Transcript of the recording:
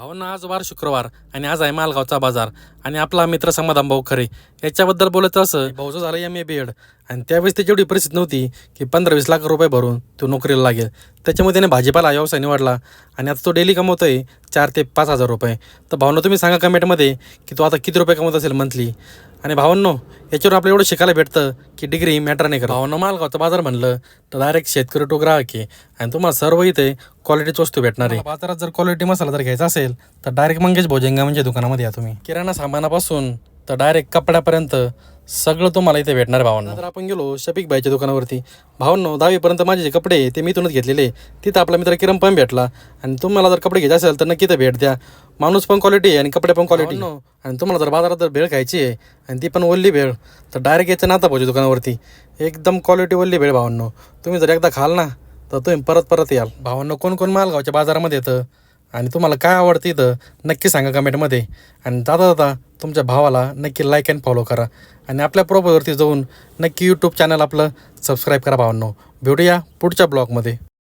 भाऊ ना आज वार शुक्रवार आणि आज आहे मालगावचा बाजार आणि आपला मित्र समाधान भाऊ खरे. याच्याबद्दल बोलत असं भाऊचं झालं एम ए बी एड आणि त्यावेळेस त्याची एवढी परिस्थिती नव्हती की पंधरा वीस लाख रुपये भरून तो नोकरीला लागेल. त्याच्यामुळे त्याने भाजीपाला व्यवसाय निवडला आणि आता तो डेली कमवतोय. चार ते पाच हजार रुपये. तर भावना तुम्ही सांगा कमेंटमध्ये की तो आता किती रुपये कमवत असेल मंथली आणि भावांनो याच्यावर आपल्याला एवढं शिकायला भेटतं की डिग्री मॅटर नाही करत. भावना मालगावचा बाजार म्हणलं तर डायरेक्ट शेतकरी टो ग्राहक आहे. आणि तुम्हाला सर्व इथे क्वालिटीची वस्तू भेटणार आहे. बाजारात जर क्वालिटी मसाला जर घ्यायचा असेल तर डायरेक्ट मंगेश भोजंगा म्हणजे दुकानामध्ये या तुम्ही. किराणा सामानापासून तर डायरेक्ट कपड्यापर्यंत सगळं तुम्हाला इथे भेटणार भावांनो. तर आपण गेलो शफिक भाईच्या दुकानावरती. भावांनो दहावीपर्यंत माझे जे कपडे ते मी इथूनच घेतलेले तिथं आपला मित्र किरण पण भेटला. आणि तुम्हाला जर कपडे घ्यायचे असेल तर नक्की ते भेट द्या. माणूस पण क्वालिटी आहे आणि कपडे पण क्वालिटी आणि तुम्हाला जर बाजारात जर भेळ खायची आहे आणि ती पण ओल्ली भेळ तर डायरेक्ट यायचं नाता भाऊच्या दुकानावरती. एकदम क्वालिटी ओल्ली भेळ भावांनो. तुम्ही जर एकदा खाल ना तर तुम्ही परत परत याल. भावांनो कोण कोण मालगावच्या बाजारामध्ये येतं आणि तुम्हाला काय आवडतं इथं नक्की सांगा कमेंटमध्ये आणि जाता जाता तुमच्या भावाला नक्की लाईक अँड फॉलो करा. आणि आपल्या प्रोफाईलवरती जाऊन नक्की यूट्यूब चॅनल आपलं सबस्क्राईब करा भावांनो. भेटूया पुढच्या ब्लॉगमध्ये